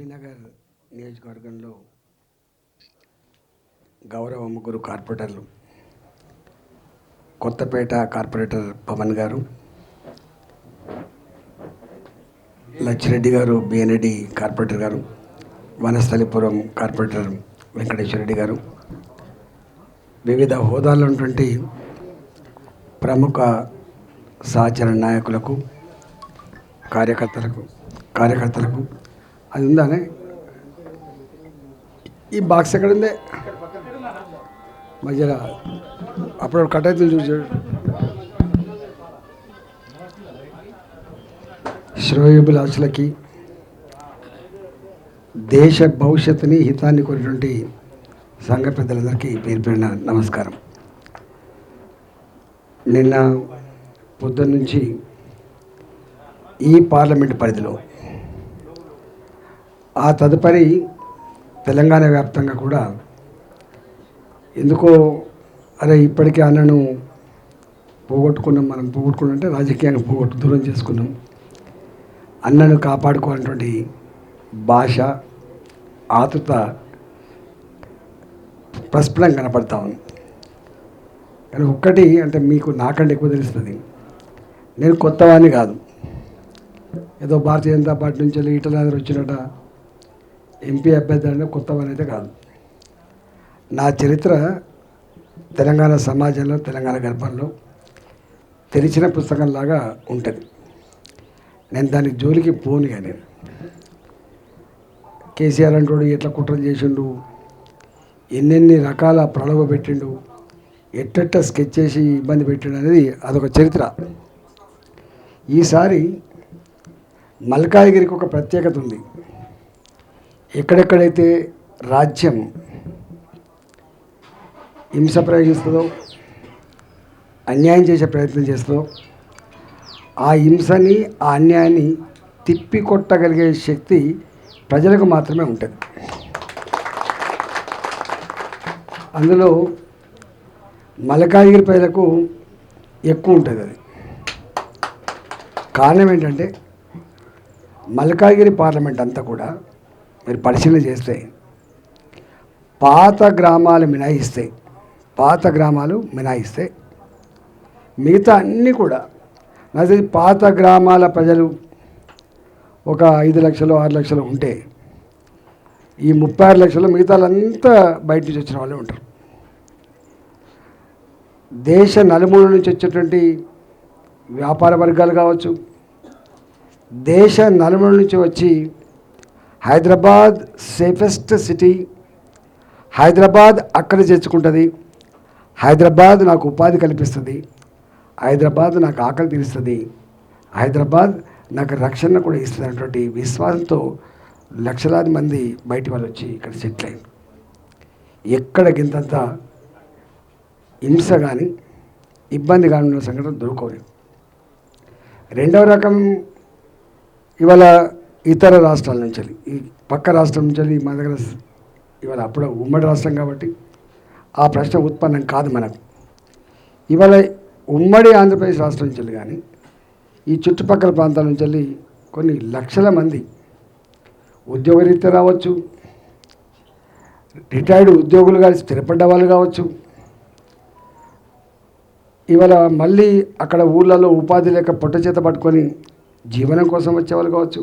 ఎల్బీనగర్ నియోజకవర్గంలో గౌరవ ముగ్గురు కార్పొరేటర్లు కొత్తపేట కార్పొరేటర్ పవన్ గారు లచ్చిరెడ్డి గారు బిఎన్రెడ్డి కార్పొరేటర్ గారు వనస్థలిపురం కార్పొరేటర్ వెంకటేశ్వరరెడ్డి గారు. వివిధ హోదాల్లో ఉన్నటువంటి ప్రముఖ సహచర నాయకులకు కార్యకర్తలకు కార్యకర్తలకు అది ఉందానే ఈ బాక్స్ ఎక్కడ ఉందే? మధ్యలో. అప్పుడు కట్ అవుతుంది చూసాడు శ్రేయోభిలాషులకి దేశ భవిష్యత్తుని హితాన్ని కోరినటువంటి సంఘ పెద్దలందరికీ పేరు పేరిన నమస్కారం. నిన్న పొద్దున్న నుంచి ఈ పార్లమెంట్ పరిధిలో ఆ తదుపరి తెలంగాణ వ్యాప్తంగా కూడా ఎందుకో అరే ఇప్పటికే అన్నను పోగొట్టుకున్నాం మనం పోగొట్టుకున్నాం అంటే రాజకీయంగా పోగొట్టు దూరం చేసుకున్నాం. అన్నను కాపాడుకోవాలన్నటువంటి భాష ఆతుత ప్రస్ఫుటం కనపడతా ఉంది. కానీ ఒక్కటి అంటే మీకు నాకంటే ఎక్కువ తెలుస్తుంది. నేను కొత్తవాడిని కాదు. ఏదో భారతీయ జనతా పార్టీ నుంచి వెళ్ళి ఈటలాదరు వచ్చినట ఎంపీ అభ్యర్థి అంటే అయితే కాదు. నా చరిత్ర తెలంగాణ సమాజంలో తెలంగాణ గర్భంలో తెరిచిన పుస్తకంలాగా ఉంటుంది. నేను దాని జోలికి పోను కానీ. కేసీఆర్ అంటోడు ఎట్లా కుట్రలు చేసిండు ఎన్నెన్ని రకాల ప్రలోభ పెట్టిండు ఎట్టెట్ట స్కెచ్ చేసి ఇబ్బంది పెట్టిండు అనేది అదొక చరిత్ర. ఈసారి మల్కాయగిరికి ఒక ప్రత్యేకత ఉంది. ఎక్కడెక్కడైతే రాజ్యం హింస ప్రయోగిస్తుందో అన్యాయం చేసే ప్రయత్నం చేస్తుందో ఆ హింసని ఆ అన్యాయాన్ని తిప్పికొట్టగలిగే శక్తి ప్రజలకు మాత్రమే ఉంటుంది. అందులో మలకాగిరి ప్రజలకు ఎక్కువ ఉంటుంది అది. కారణం ఏంటంటే మల్కాగిరి పార్లమెంట్ అంతా కూడా మీరు పరిశీలన చేస్తే పాత గ్రామాలు మినాయిస్తే పాత గ్రామాలు మినాయిస్తే మిగతా అన్నీ కూడా నాకు తెలిసి పాత గ్రామాల ప్రజలు ఒక ఐదు లక్షలు ఆరు లక్షలు ఉంటే ఈ ముప్పై ఆరు లక్షలు మిగతాలంతా బయట నుంచి వచ్చిన వాళ్ళే ఉంటారు. దేశ నలుమూల నుంచి వచ్చేటువంటి వ్యాపార వర్గాలు కావచ్చు దేశ నలుమూల నుంచి వచ్చి హైదరాబాద్ సేఫెస్ట్ సిటీ. హైదరాబాద్ అక్కడ చేర్చుకుంటుంది. హైదరాబాద్ నాకు ఉపాధి కల్పిస్తుంది. హైదరాబాద్ నాకు ఆకలి తీరుస్తుంది. హైదరాబాద్ నాకు రక్షణ కూడా ఇస్తుంది విశ్వాసంతో లక్షలాది మంది బయటి వాళ్ళు వచ్చి ఇక్కడ సెటిల్ అయ్యారు. ఎక్కడ గింతంత హింస కానీ ఇబ్బంది కానీ ఉన్న సంఘటన దొరకలేదు. రెండవ రకం ఇవాళ ఇతర రాష్ట్రాల నుంచి వెళ్ళి, ఈ పక్క రాష్ట్రం నుంచి వెళ్ళి మన దగ్గర ఇవాళ అప్పుడు ఉమ్మడి రాష్ట్రం కాబట్టి ఆ ప్రశ్న ఉత్పన్నం కాదు మనకు. ఇవాళ ఉమ్మడి ఆంధ్రప్రదేశ్ రాష్ట్రం నుంచి వెళ్ళి కానీ ఈ చుట్టుపక్కల ప్రాంతాల నుంచి వెళ్ళి కొన్ని లక్షల మంది ఉద్యోగరీత్యా రావచ్చు రిటైర్డ్ ఉద్యోగులుగా స్థిరపడ్డ వాళ్ళు కావచ్చు. ఇవాళ మళ్ళీ అక్కడ ఊళ్ళలో ఉపాధి లేక పొట్ట చేత పట్టుకొని జీవనం కోసం వచ్చేవాళ్ళు కావచ్చు.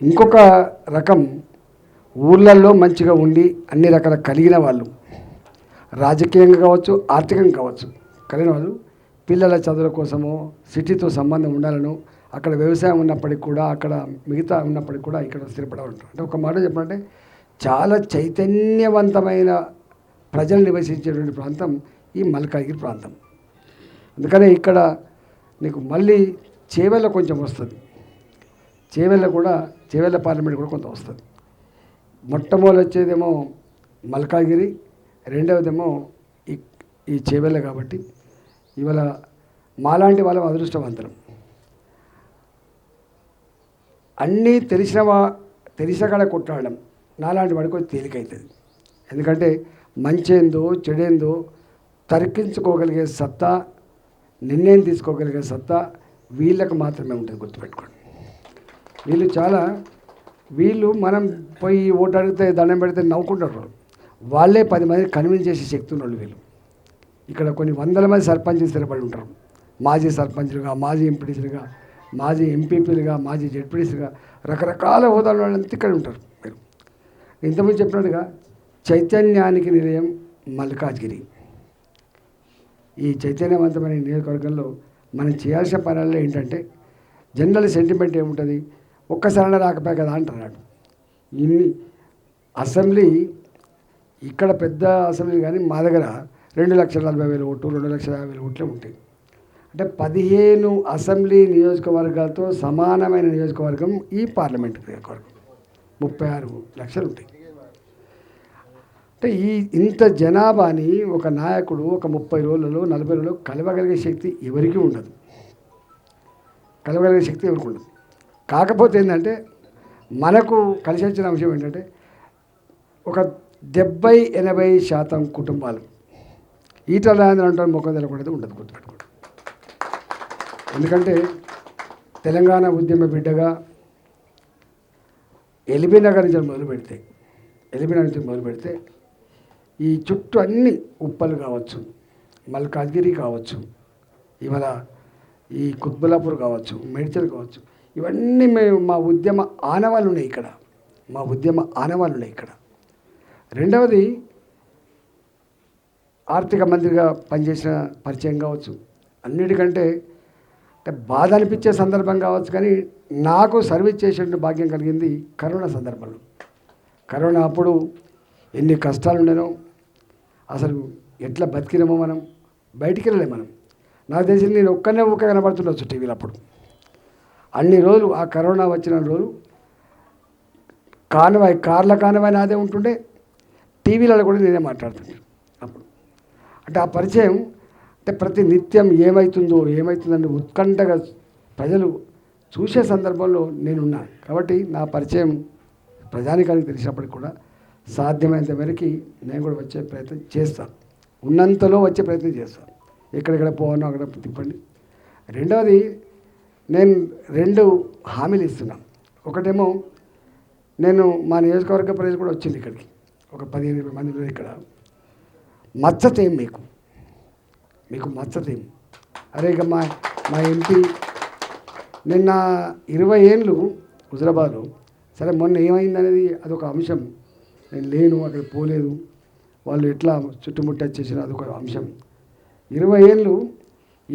ఇంకొక రకం ఊళ్ళల్లో మంచిగా ఉండి అన్ని రకాల కలిగిన వాళ్ళు రాజకీయంగా కావచ్చు ఆర్థికంగా కావచ్చు కలిగిన వాళ్ళు పిల్లల చదువుల కోసమో సిటీతో సంబంధం ఉండాలను అక్కడ వ్యవసాయం ఉన్నప్పటికీ కూడా అక్కడ మిగతా ఉన్నప్పటికీ కూడా ఇక్కడ స్థిరపడవచ్చు అంటే ఒక మాట చెప్పాలంటే చాలా చైతన్యవంతమైన ప్రజలు నివసించేటువంటి ప్రాంతం ఈ మల్కాగిరి ప్రాంతం. అందుకనే ఇక్కడ నీకు మళ్ళీ చేవెళ్ళ కొంచెం వస్తుంది. చేవెళ్ళ కూడా చేవెళ్ళ పార్లమెంట్ కూడా కొంత వస్తుంది. మొట్టమొదటి వచ్చేదేమో మల్కాగిరి రెండవదేమో ఈ ఈ చేవెళ్ళ కాబట్టి ఇవాళ మాలాంటి వాళ్ళం అదృష్టవంతరం అన్నీ తెలిసిన వా తెలిసిన కాడ కొట్లాడడం నాలాంటి వాడికి కొంచెం తేలికవుతుంది ఎందుకంటే మంచేందో చెడేందో తర్కించుకోగలిగే సత్తా నిర్ణయం తీసుకోగలిగే సత్తా వీళ్ళకి మాత్రమే ఉంటుంది గుర్తుపెట్టుకోండి. వీళ్ళు చాలా వీళ్ళు మనం పోయి ఓటు అడిగితే దండం పెడితే నవ్వుకుంటారు వాళ్ళే. పది మంది కన్విన్స్ చేసే శక్తి ఉన్నోళ్ళు వీళ్ళు. ఇక్కడ కొన్ని వందల మంది సర్పంచ్లు స్థిరపడి ఉంటారు. మాజీ సర్పంచ్లుగా మాజీ ఎంపీటీసీలుగా మాజీ ఎంపీపీలుగా మాజీ జడ్పీటీసీలుగా రకరకాల హోదాలు వాళ్ళంతా ఇక్కడ ఉంటారు మీరు ఇంతకుముందు చెప్పినట్టుగా చైతన్యానికి నిలయం మల్కాజ్గిరి. ఈ చైతన్యవంతమైన నియోజకవర్గంలో మనం చేయాల్సిన పనుల్లో ఏంటంటే జనరల్ సెంటిమెంట్ ఏముంటుంది? ఒక్కసారి రాకపోయా కదా అంటున్నాడు ఇన్ని అసెంబ్లీ ఇక్కడ పెద్ద అసెంబ్లీ కానీ మా దగ్గర రెండు లక్షల నలభై వేల ఓట్లు రెండు లక్షల యాభై వేల ఓట్లే ఉంటాయి. అంటే పదిహేను అసెంబ్లీ నియోజకవర్గాలతో సమానమైన నియోజకవర్గం ఈ పార్లమెంట్ నియోజకవర్గం. ముప్పై ఆరు లక్షలు ఉంటాయి. అంటే ఈ ఇంత జనాభాని ఒక నాయకుడు ఒక ముప్పై రోజులలో నలభై రోజుల్లో కలవగలిగే శక్తి ఎవరికీ ఉండదు. కలవగలిగే శక్తి ఎవరికి ఉండదు? కాకపోతే ఏంటంటే మనకు కలిసి వచ్చిన అంశం ఏంటంటే ఒక డెబ్బై ఎనభై శాతం కుటుంబాలు ఈటల రాజేంద్ర అంటే ముఖం తెలకూడదు ఉండదు గుర్తుపెట్టుకోండి ఎందుకంటే తెలంగాణ ఉద్యమ బిడ్డగా ఎల్బీ నుంచి మొదలు పెడితే ఎల్బీ నగర్ నుంచి మొదలు పెడితే ఈ చుట్టూ అన్ని ఉప్పలు కావచ్చు మల్కాజ్గిరి కావచ్చు ఇవాళ ఈ కుత్బులాపూర్ కావచ్చు మేడ్చల్ కావచ్చు ఇవన్నీ మేము మా ఉద్యమ ఆనవాళ్ళు ఉన్నాయి ఇక్కడ. మా ఉద్యమ ఆనవాళ్ళు ఉన్నాయి ఇక్కడ. రెండవది ఆర్థిక మంత్రిగా పనిచేసిన పరిచయం కావచ్చు. అన్నిటికంటే అంటే బాధ అనిపించే సందర్భం కావచ్చు కానీ నాకు సర్వీస్ చేసేటువంటి భాగ్యం కలిగింది కరోనా సందర్భంలో. కరోనా అప్పుడు ఎన్ని కష్టాలు ఉండేనో అసలు ఎట్లా బతికినామో మనం బయటికి వెళ్ళలేము మనం. నాకు తెలిసి నేను ఒక్కనే ఒక్క కనబడుతుండొచ్చు టీవీలో అప్పుడు. అన్ని రోజులు ఆ కరోనా వచ్చిన రోజు కానవాయ్ కార్ల కానవాయ్ నాదే ఉంటుండే. టీవీలలో కూడా నేనే మాట్లాడుతుంటాను అప్పుడు. అంటే ఆ పరిచయం అంటే ప్రతి నిత్యం ఏమవుతుందో ఏమవుతుందని ఉత్కంఠగా ప్రజలు చూసే సందర్భంలో నేనున్నాను కాబట్టి నా పరిచయం ప్రజానికానికి తెలిసినప్పటికి కూడా సాధ్యమైనంత మేరకి నేను కూడా వచ్చే ప్రయత్నం చేస్తాను ఉన్నంతలో వచ్చే ప్రయత్నం చేస్తాను ఎక్కడెక్కడ పోవాలో అక్కడ తిప్పండి. రెండవది నేను రెండు హామీలు ఇస్తున్నాను ఒకటేమో నేను మా నియోజకవర్గ ప్రజలు కూడా వచ్చింది ఇక్కడికి. ఒక పదిహేను ఇరవై మంది ఉన్నారు ఇక్కడ. మచ్చతేం మీకు. మీకు మచ్చతేం అరే ఇక మా మా ఎంపీ నిన్న ఇరవై ఏళ్ళు హుజరాబాద్లో. సరే మొన్న ఏమైంది అనేది అదొక అంశం. నేను లేను అక్కడ పోలేదు. వాళ్ళు ఎట్లా చుట్టుముట్టేసేసిన అదొక అంశం. ఇరవై ఏళ్ళు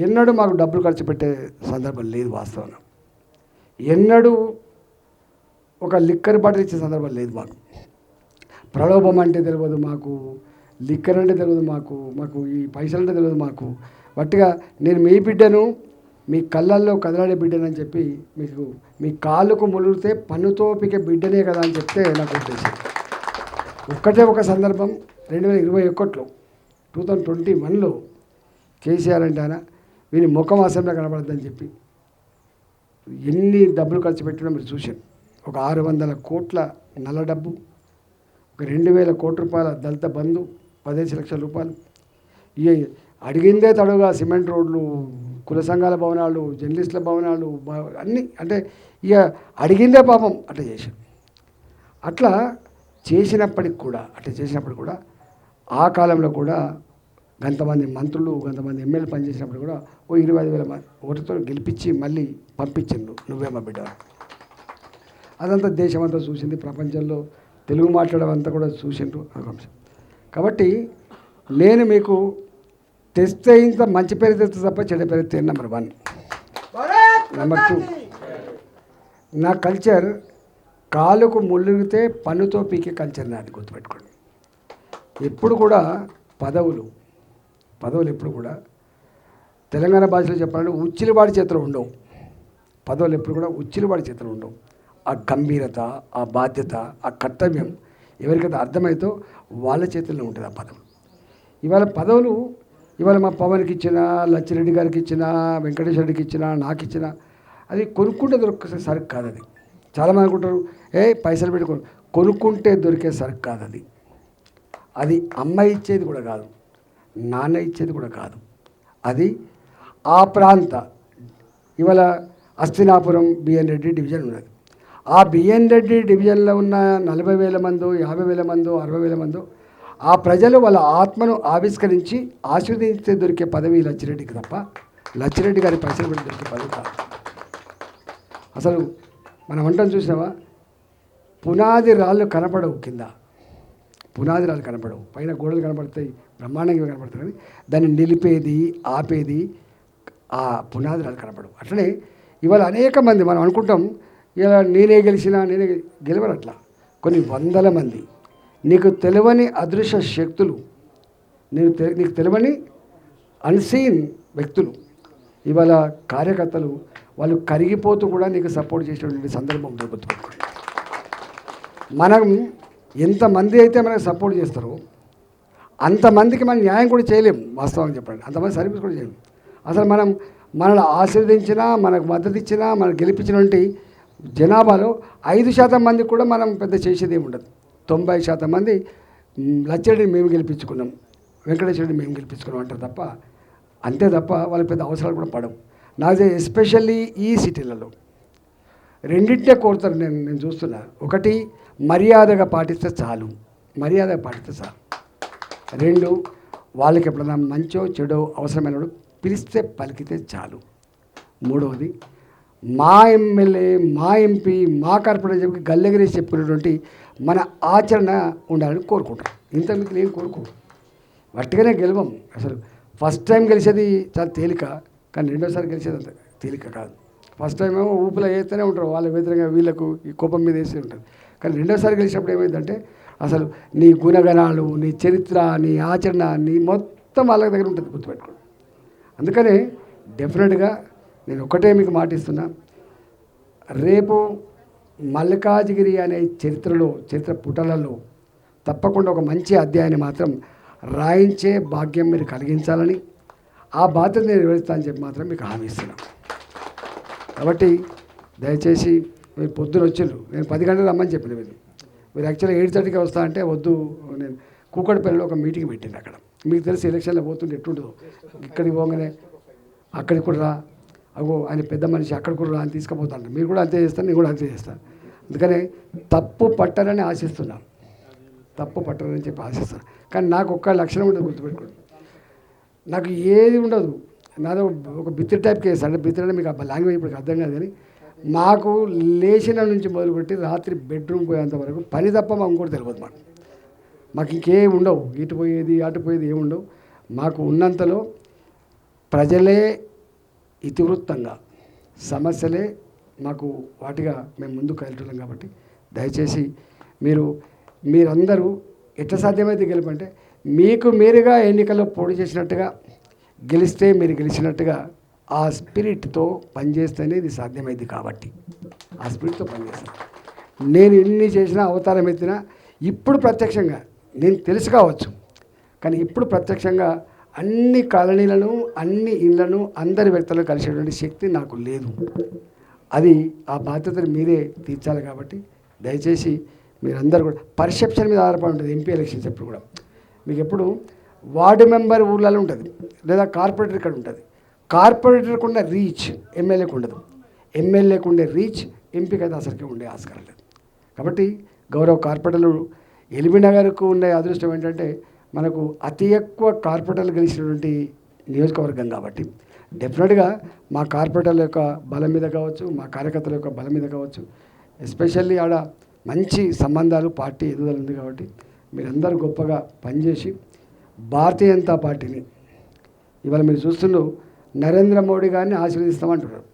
ఎన్నడూ మాకు డబ్బులు ఖర్చు పెట్టే సందర్భం లేదు వాస్తవంగా. ఎన్నడూ ఒక లిక్కర్ బాటిల్ ఇచ్చే సందర్భం లేదు మాకు. ప్రలోభం అంటే తెలియదు మాకు లిక్కర్ అంటే తెలియదు మాకు మాకు ఈ పైసలు అంటే తెలియదు మాకు. వట్టిగా నేను మీ బిడ్డను మీ కళ్ళల్లో కదలాడే బిడ్డనని చెప్పి మీకు మీ కాళ్ళకు ములిగితే పన్నుతో పికే బిడ్డనే కదా అని చెప్తే నాకు ఉద్దేశం. ఒక్కటే ఒక సందర్భం రెండు వేల ఇరవై ఒకటిలో టూ థౌజండ్ ట్వంటీ వన్లో కేసీఆర్ అంటే ఆయన వీని ముఖం అసెంబ్లీ కనబడద్దని చెప్పి ఎన్ని డబ్బులు ఖర్చు పెట్టినా మీరు చూశారు. ఒక ఆరు వందల కోట్ల నల్ల డబ్బు ఒక రెండు వేల కోట్ల రూపాయల దళిత బంధు పదిహేను లక్షల రూపాయలు. ఇవి అడిగిందే తడుగా సిమెంట్ రోడ్లు కుల సంఘాల భవనాలు జర్నలిస్టుల భవనాలు అన్నీ అంటే ఇక అడిగిందే పాపం అట్లా చేశాం అట్లా చేసినప్పటికి కూడా అట్లా చేసినప్పుడు కూడా ఆ కాలంలో కూడా గంతమంది మంత్రులు గంతమంది ఎమ్మెల్యే పనిచేసినప్పుడు కూడా ఓ ఇరవై ఐదు వేల మంది ఓటుతో గెలిపించి మళ్ళీ పంపించిండు నువ్వేమో బిడ్డ. అదంతా దేశమంతా చూసింది ప్రపంచంలో తెలుగు మాట్లాడడం అంతా కూడా చూసిండ్రు అదొక అంశం కాబట్టి నేను మీకు తెస్తే ఇంత మంచి పేరు తెస్తే తప్ప చెడ్డ పేరు తెస్తే నెంబర్ వన్. Number two. నా కల్చర్ కాలుకు ముళ్ళిగితే పన్నుతో పీకే కల్చర్ నాది గుర్తుపెట్టుకోండి. ఎప్పుడు కూడా పదవులు పదవులు ఎప్పుడు కూడా తెలంగాణ భాషలో చెప్పాలంటే ఉచ్చిలివాడి చేతిలో ఉండవు. పదవులు ఎప్పుడు కూడా ఉచ్చిలివాడి చేతిలో ఉండవు. ఆ గంభీరత ఆ బాధ్యత ఆ కర్తవ్యం ఎవరికైతే అర్థమైతో వాళ్ళ చేతుల్లో ఉంటుంది ఆ పదవులు ఇవాళ పదవులు ఇవాళ మా పవన్కి ఇచ్చిన లచ్చిరెడ్డి గారికి ఇచ్చిన వెంకటేశ్వర రెడ్డికి ఇచ్చిన నాకు ఇచ్చిన అది కొనుక్కుంటే దొరికే సరుకు కాదు అది. చాలామంది అనుకుంటారు ఏ పైసలు పెట్టుకో. కొనుక్కుంటే దొరికే సరుకు కాదు అది. అది అమ్మాయి ఇచ్చేది కూడా కాదు. నాన్న ఇచ్చేది కూడా కాదు. అది ఆ ప్రాంత ఇవాళ అస్తినాపురం బిఎన్ రెడ్డి డివిజన్ ఉన్నది. ఆ బిఎన్ రెడ్డి డివిజన్లో ఉన్న నలభై వేల మందో యాభై వేల మందో అరవై వేల మందో ఆ ప్రజలు వాళ్ళ ఆత్మను ఆవిష్కరించి ఆశీర్వదిస్తే దొరికే పదవి లచ్చిరెడ్డికి తప్ప లచ్చిరెడ్డి గారి పైసలు దొరికే పదవి కాదు. అసలు మనం వంటను చూసినావా? పునాది రాళ్ళు కనపడవు కింద. పునాది రాళ్ళు కనపడవు. పైన గోడలు కనపడతాయి. బ్రహ్మాండంగా కనపడతాయి. కానీ దాన్ని నిలిపేది ఆపేది ఆ పునాది కనపడవు. అట్లనే ఇవాళ అనేక మంది మనం అనుకుంటాం ఇలా నేనే గెలిచినా నేనే గెలవరు అట్లా. కొన్ని వందల మంది. నీకు తెలియని అదృశ్య శక్తులు నీకు నీకు తెలియని అన్సీన్ వ్యక్తులు ఇవాళ కార్యకర్తలు వాళ్ళు కరిగిపోతూ కూడా నీకు సపోర్ట్ చేసేటువంటి సందర్భం దొరుకుతుంది. మనం ఎంతమంది అయితే మనకు సపోర్ట్ చేస్తారో అంతమందికి మనం న్యాయం కూడా చేయలేం వాస్తవంగా చెప్పండి అంతమంది సర్వీస్ కూడా చేయలేం. అసలు మనం మనల్ని ఆశీర్వదించినా మనకు మద్దతు ఇచ్చినా మనకు గెలిపించినటువంటి జనాభాలో ఐదు శాతం మందికి కూడా మనం పెద్ద చేసేది ఏమి ఉండదు తొంభై శాతం మంది లచ్చడిని మేము గెలిపించుకున్నాం వెంకటేశ్వరుడిని మేము గెలిపించుకున్నాం అంటారు తప్ప అంతే తప్ప వాళ్ళకి పెద్ద అవసరాలు కూడా పడవు. నాకు ఎస్పెషల్లీ ఈ సిటీలలో రెండింటినే కోరుతారు నేను నేను చూస్తున్నా. ఒకటి మర్యాదగా పాటిస్తే చాలు. మర్యాదగా పాటిస్తే చాలు. రెండు వాళ్ళకి ఎప్పుడైనా మంచో చెడో అవసరమైనప్పుడు పిలిస్తే పలికితే చాలు. మూడవది మా ఎమ్మెల్యే మా ఎంపీ మా కార్పొరేటర్ చెప్పి గల్లెగిరి చెప్పినటువంటి మన ఆచరణ ఉండాలని కోరుకుంటాం. ఇంత మీకు నేను కోరుకో వట్టిగానే గెలవం. అసలు ఫస్ట్ టైం గెలిచేది చాలా తేలిక కానీ రెండోసారి గెలిచేది అంత తేలిక కాదు. ఫస్ట్ టైం ఏమో ఊపిలో వేస్తూనే ఉంటారు వాళ్ళ వ్యతిరేకంగా వీళ్ళకు ఈ కోపం మీద వేసి ఉంటుంది కానీ రెండోసారి గెలిచినప్పుడు ఏమైందంటే అసలు నీ గుణగణాలు నీ చరిత్ర నీ ఆచరణ నీ మొత్తం వాళ్ళ దగ్గర ఉంటుంది గుర్తుపెట్టుకోండి. అందుకనే డెఫినెట్గా నేను ఒకటే మీకు మాటిస్తున్నా. రేపు మల్లికాజిగిరి అనే చరిత్రలో చరిత్ర పుటలలో తప్పకుండా ఒక మంచి అధ్యాయాన్ని మాత్రం రాయించే భాగ్యం మీరు కలిగించాలని ఆ బాధ్యత నేను నిర్వహిస్తానని చెప్పి మాత్రం మీకు హామీ ఇస్తున్నాను. కాబట్టి దయచేసి మీరు పొద్దున వచ్చిండ్రు. నేను పది గంటలు రమ్మని చెప్పిన మీరు మీరు యాక్చువల్గా ఎయిట్ థర్టీకి వస్తా అంటే వద్దు నేను కూకట్పల్లిలో ఒక మీటింగ్ పెట్టింది అక్కడ. మీకు తెలిసి ఎలక్షన్లో పోతుంటే ఎట్టుండదు ఇక్కడికి పోగానే అక్కడికి కూడా రా. అగో ఆయన పెద్ద మనిషి అక్కడ కూడా రా అని తీసుకుపోతాను మీరు కూడా అంతే చేస్తాను నేను కూడా అంతే చేస్తాను. అందుకని తప్పు పట్టాలని ఆశిస్తున్నాను తప్పు పట్టాలని చెప్పి ఆశిస్తాను. కానీ నాకు ఒక్క లక్షణం ఉండదు గుర్తుపెట్టుకోండి. నాకు ఏది ఉండదు. నాదో ఒక బిత్తిరి టైప్ కేసు అంటే బిత్తిరి అంటే మీకు ఆ లాంగ్వేజ్ ఇప్పుడు అర్థం కాదు కానీ మాకు లేచిన నుంచి మొదలుపెట్టి రాత్రి బెడ్రూమ్ పోయేంత వరకు పని తప్ప మాకు ఇంకోటి తెలియదు మాకు. మాకు ఇంకేం ఉండవు. ఇటు పోయేది అటు పోయేది ఏమి ఉండవు. మాకు ఉన్నంతలో ప్రజలే ఇతివృత్తంగా సమస్యలే మాకు వాటిగా మేము ముందు వెళ్తున్నాం కాబట్టి దయచేసి మీరు మీరందరూ ఎట్లా సాధ్యమైతే గెలుపంటే మీకు మీరుగా ఎన్నికల్లో పోటీ చేసినట్టుగా గెలిస్తే మీరు గెలిచినట్టుగా ఆ స్పిరిట్తో పనిచేస్తేనే ఇది సాధ్యమైంది కాబట్టి. ఆ స్పిరిట్తో పనిచేస్తాను. నేను ఎన్ని చేసినా అవతారం ఎత్తినా ఇప్పుడు ప్రత్యక్షంగా నేను తెలుసు కావచ్చు. కానీ ఇప్పుడు ప్రత్యక్షంగా అన్ని కాలనీలను అన్ని ఇళ్ళను అందరి వ్యక్తులను కలిసేటువంటి శక్తి నాకు లేదు. అది ఆ బాధ్యతను మీరే తీర్చాలి కాబట్టి దయచేసి మీరందరూ కూడా పర్సెప్షన్ మీద ఆధారపడి ఉంటుంది. ఎంపీ ఎలక్షన్స్ ఎప్పుడు కూడా. మీకు ఎప్పుడు వార్డు మెంబర్ ఊళ్ళలో ఉంటుంది. లేదా కార్పొరేటర్ ఇక్కడ ఉంటుంది. కార్పొరేటర్కి ఉన్న రీచ్ ఎమ్మెల్యేకి ఉండదు ఎమ్మెల్యేకి ఉండే రీచ్ ఎంపీకి అయితే అసలుకి ఉండే ఆస్కారం లేదు. కాబట్టి గౌరవ కార్పొరేటర్లు ఎల్బీ ఉండే అదృష్టం ఏంటంటే మనకు అతి ఎక్కువ కార్పొరేటర్లు గెలిచినటువంటి నియోజకవర్గం కాబట్టి. డెఫినెట్గా మా కార్పొరేటర్ల యొక్క బలం మీద కావచ్చు మా కార్యకర్తల యొక్క బలం మీద కావచ్చు ఎస్పెషల్లీ ఆడ మంచి సంబంధాలు పార్టీ ఎదుగుదల ఉంది కాబట్టి మీరందరూ గొప్పగా పనిచేసి భారతీయ జనతా పార్టీని ఇవాళ మీరు చూస్తున్నారు నరేంద్ర మోడీ గారిని ఆశీర్వదిస్తామంటున్నారు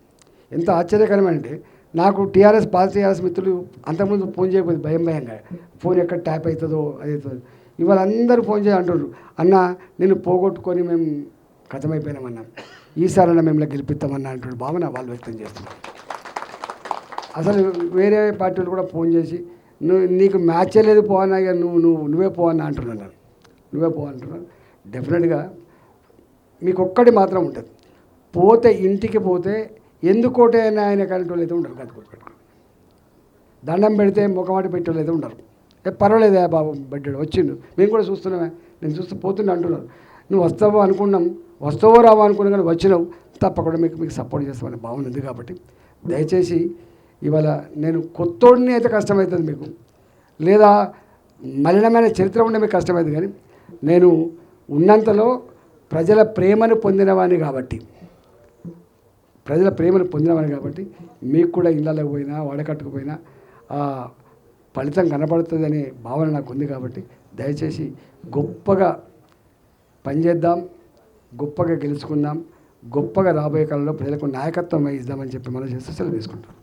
ఎంత ఆశ్చర్యకరమంటే నాకు టీఆర్ఎస్ పార్టీ టీఆర్ఎస్ మిత్రులు అంతకుముందు ఫోన్ చేయకపోతే భయం భయంగా ఫోన్ ఎక్కడ ట్యాప్ అవుతుందో అది అవుతుందో. ఇవాళ అందరూ ఫోన్ చేసి అంటున్నారు అన్న నేను పోగొట్టుకొని మేము కథమైపోయినామన్నా ఈసారన్నా మిమ్మల్ని గెలిపిస్తామన్నా అంటున్న భావన వాళ్ళు వ్యక్తం చేస్తున్నారు. అసలు వేరే పార్టీలు కూడా ఫోన్ చేసి నువ్వు నీకు మ్యాచ్ లేదు పోవన్నా ఇక నువ్వు నువ్వు నువ్వే పోవన్నా అంటున్నాను నువ్వే పో డెఫినెట్గా మీకు ఒక్కటి మాత్రం ఉంటుంది. పోతే ఇంటికి పోతే ఎందుకోటే ఆయన కంట్రోల్ అయితే ఉండరు కథ దండం పెడితే ముఖమాట పెట్టేవాళ్ళు అయితే ఉండరు. ఏ పర్వాలేదా బాబు పెట్టాడు వచ్చిండు. మేము కూడా చూస్తున్నామే. నేను చూస్తూ పోతున్నా అంటున్నారు. నువ్వు వస్తావో అనుకున్నాం. వస్తావో రావో అనుకున్నా కానీ వచ్చినావు. తప్పకుండా మీకు మీకు సపోర్ట్ చేస్తామని భావన ఉంది కాబట్టి దయచేసి ఇవాళ నేను కొత్తోడిని అయితే కష్టమవుతుంది మీకు. లేదా మలినమైన చరిత్ర ఉండే మీకు కష్టమైంది కానీ నేను ఉన్నంతలో ప్రజల ప్రేమను పొందినవాడిని కాబట్టి. ప్రజల ప్రేమను పొందినవాని కాబట్టి మీకు కూడా ఇళ్ళలో పోయినా వడకట్టుకుపోయినా ఆ ఫలితం కనబడుతుందనే భావన నాకు ఉంది కాబట్టి దయచేసి గొప్పగా పనిచేద్దాం గొప్పగా గెలుచుకుందాం గొప్పగా రాబోయే కాలంలో ప్రజలకు నాయకత్వం ఇద్దామని చెప్పి మనం చేస్తే సెలవు తీసుకుంటాం